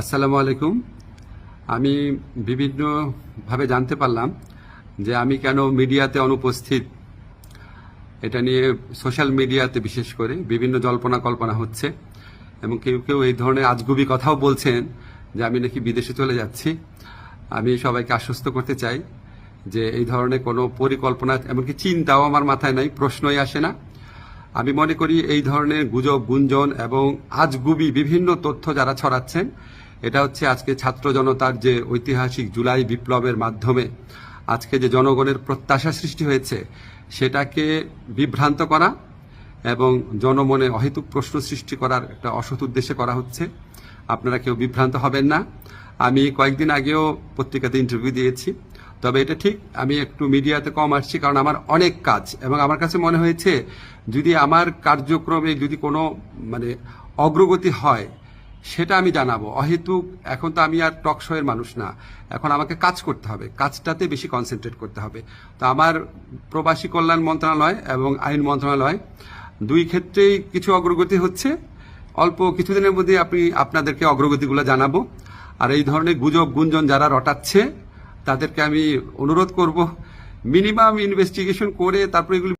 আসসালামু আলাইকুম। আমি বিভিন্নভাবে জানতে পারলাম যে আমি কেন মিডিয়াতে অনুপস্থিত। এটা নিয়ে সোশ্যাল মিডিয়াতে বিশেষ করে বিভিন্ন জল্পনা কল্পনা হচ্ছে এবং কেউ কেউ এই ধরনের আজগুবি কথাও বলছেন যে আমি নাকি বিদেশে চলে যাচ্ছি। আমি সবাইকে আশ্বস্ত করতে চাই যে এই ধরনের কোনো পরিকল্পনা এমনকি চিন্তাও আমার মাথায় নাই, প্রশ্নই আসে না। আমি মনে করি এই ধরনের গুজব, গুঞ্জন এবং আজগুবি বিভিন্ন তথ্য যারা ছড়াচ্ছেন এটা হচ্ছে আজকে ছাত্র জনতার যে ঐতিহাসিক জুলাই বিপ্লবের মাধ্যমে আজকে যে জনগণের প্রত্যাশা সৃষ্টি হয়েছে, সেটাকে বিভ্রান্ত করা এবং জনমনে অহেতুক প্রশ্ন সৃষ্টি করার একটা অসৎ উদ্দেশ্যে করা হচ্ছে। আপনারা কেউ বিভ্রান্ত হবেন না। আমি কয়েকদিন আগেও পত্রিকাতে ইন্টারভিউ দিয়েছি। তবে এটা ঠিক, আমি একটু মিডিয়াতে কম আসছি কারণ আমার অনেক কাজ এবং আমার কাছে মনে হয়েছে, যদি আমার কার্যক্রমে যদি কোনো মানে অগ্রগতি হয় সেটা আমি জানাব। অহেতুক, এখন তো আমি আর টক শোয়ের মানুষ না। এখন আমাকে কাজ করতে হবে। কাজটাতে বেশি কনসেন্ট্রেট করতে হবে। তো আমার প্রবাসী কল্যাণ মন্ত্রণালয় এবং আইন মন্ত্রণালয় দুই ক্ষেত্রেই কিছু অগ্রগতি হচ্ছে। অল্প কিছুদিনের মধ্যে আপনি আপনাদেরকে অগ্রগতিগুলো জানাব। আর এই ধরনের গুজব, গুঞ্জন যারা রটাচ্ছে, তাদেরকে আমি অনুরোধ করব মিনিমাম ইনভেস্টিগেশন করে তারপরে এগুলি